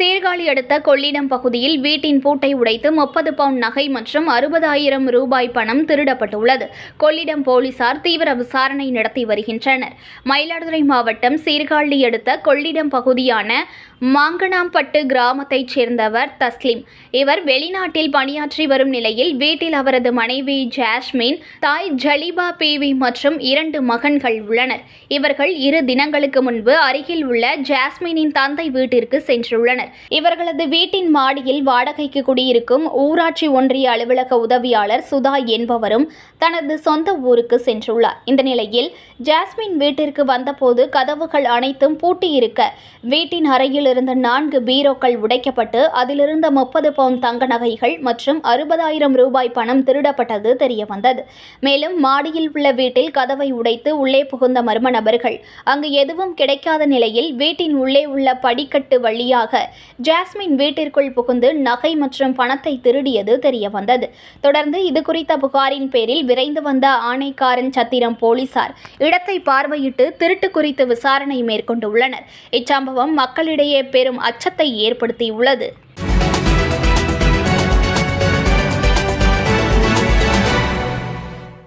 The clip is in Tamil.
സി அடுத்த கொள்ளிடம் பகுதியில் வீட்டின் பூட்டை உடைத்து முப்பது பவுண்ட் நகை மற்றும் அறுபதாயிரம் ரூபாய் பணம் திருடப்பட்டுள்ளது. கொள்ளிடம் போலீசார் தீவிர விசாரணை நடத்தி வருகின்றனர். மயிலாடுதுறை மாவட்டம் சீர்காழி அடுத்த கொள்ளிடம் பகுதியான மாங்கனாம்பட்டு கிராமத்தைச் சேர்ந்தவர் தஸ்லிம். இவர் வெளிநாட்டில் பணியாற்றி வரும் நிலையில் வீட்டில் அவரது மனைவி ஜாஸ்மின் தாய் ஜலிபா பேவி மற்றும் இரண்டு மகன்கள் உள்ளனர். இவர்கள் இரு தினங்களுக்கு முன்பு அருகில் உள்ள ஜாஸ்மினின் தந்தை வீட்டிற்கு சென்றுள்ளனர். இவர்களது வீட்டின் மாடியில் வாடகைக்கு குடியிருக்கும் ஊராட்சி ஒன்றிய அலுவலக உதவியாளர் சுதா என்பவரும் தனது சொந்த ஊருக்கு சென்றுள்ளார். இந்த நிலையில் ஜாஸ்மின் வீட்டிற்கு வந்தபோது கதவுகள் அனைத்தும் பூட்டியிருக்க வீட்டின் அறையில் இருந்த நான்கு பீரோக்கள் உடைக்கப்பட்டு அதிலிருந்த முப்பது பவுன் தங்க நகைகள் மற்றும் அறுபதாயிரம் ரூபாய் பணம் திருடப்பட்டது தெரியவந்தது. மேலும் மாடியில் உள்ள வீட்டில் கதவை உடைத்து உள்ளே புகுந்த மர்ம நபர்கள் அங்கு எதுவும் கிடைக்காத நிலையில் வீட்டின் உள்ளே உள்ள படிக்கட்டு வழியாக ஜாஸ்மின் வீட்டிற்குள் புகுந்து நகை மற்றும் பணத்தை திருடியது தெரியவந்தது. தொடர்ந்து இது குறித்த புகாரின் பேரில் விரைந்து வந்த ஆணைக்காரன் சத்திரம் போலீசார் இடத்தை பார்வையிட்டு திருட்டு குறித்து விசாரணை மேற்கொண்டுள்ளனர். இச்சம்பவம் மக்களிடையே பெரும் அச்சத்தை ஏற்படுத்தியுள்ளது.